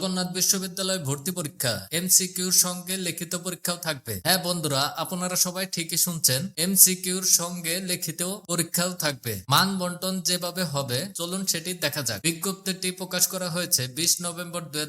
জগন্নাথ বিশ্ববিদ্যালয় ভর্তি পরীক্ষা। এমসিকিউর সঙ্গে লিখিত পরীক্ষাও থাকবে। হ্যাঁ বন্ধুরা, আপনারা সবাই ঠিকই শুনছেন। এমসিকিউর সঙ্গে লিখিত পরীক্ষাও থাকবে। মান বন্টন যেভাবে হবে, চলুন সেটি দেখা যাক। বিজ্ঞপ্তিটি প্রকাশ করা হয়েছে বিশ নভেম্বর দুই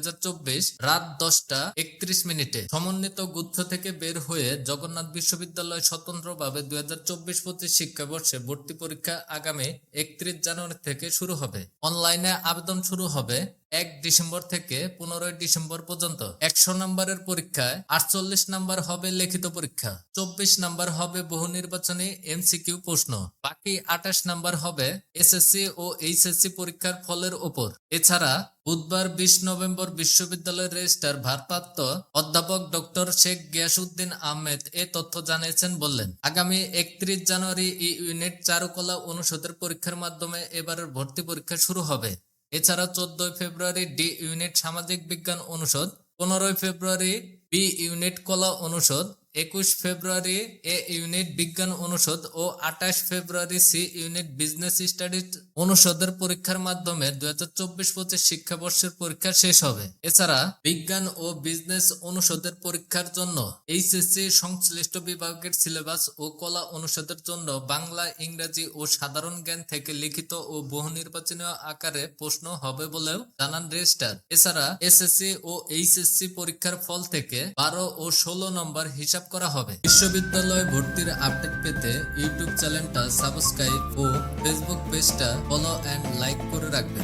রাত দশটা একত্রিশ মিনিটে। সমন্বিত গুচ্ছ থেকে বের হয়ে জগন্নাথ বিশ্ববিদ্যালয় স্বতন্ত্রভাবে দুই হাজার চব্বিশ পঁচিশ শিক্ষাবর্ষে ভর্তি পরীক্ষা আগামী একত্রিশ জানুয়ারি থেকে শুরু হবে। অনলাইনে আবেদন শুরু হবে। এক ডিসেম্বর থেকে পনেরোই ডিসেম্বর পর্যন্ত। একশো নম্বরের পরীক্ষায় আটচল্লিশ নাম্বার হবে লিখিত পরীক্ষা, চব্বিশ নাম্বার হবে বহু নির্বাচনী এমসিকিউ প্রশ্ন, বাকি আঠাশ নাম্বার হবে এসএসসি ও এইচএসসি পরীক্ষার ফলের ওপর। এছাড়া বুধবার বিশ নভেম্বর বিশ্ববিদ্যালয়ের রেজিস্ট্রার ভারপ্রাপ্ত অধ্যাপক ডক্টর শেখ গিয়াসউদ্দিন আহমেদ এ তথ্য জানিয়েছেন বললেন, আগামী একত্রিশ জানুয়ারি ইউনিট চারুকলা অনুষদের পরীক্ষার মাধ্যমে এবারের ভর্তি পরীক্ষা শুরু হবে। এছাড়া চোদ্দই ফেব্রুয়ারি ডি ইউনিট সামাজিক বিজ্ঞান অনুষদ পনেরোই ফেব্রুয়ারি বি ইউনিট কলা অনুষদ একুশ ফেব্রুয়ারি এ ইউনিট বিজ্ঞান অনুষদ ও আঠাশ ফেব্রুয়ারি সি ইউনিট বিজনেস স্টাডিজ অনুষদের পরীক্ষার মাধ্যমে দুই হাজার চব্বিশ পঁচিশ শিক্ষাবর্ষের পরীক্ষা শেষ হবে। এছাড়া বিজ্ঞান ও বিজনেস অনুষদের পরীক্ষার জন্য এইচএসসি সংশ্লিষ্ট বিভাগের সিলেবাস ও কলা অনুষদের জন্য বাংলা, ইংরেজি ও সাধারণ জ্ঞান থেকে লিখিত ও বহু নির্বাচনীয় আকারে প্রশ্ন হবে বলেও জানান রেজিস্টার। এছাড়া এসএসসি ও এইচএসসি পরীক্ষার ফল থেকে বারো ও ষোলো নম্বর হিসাব করা হবে। বিশ্ববিদ্যালয় ভর্তির আপডেট পেতে ইউটিউব চ্যানেলটা সাবস্ক্রাইব ও ফেসবুক পেজটা ফলো অ্যান্ড লাইক করে রাখবেন।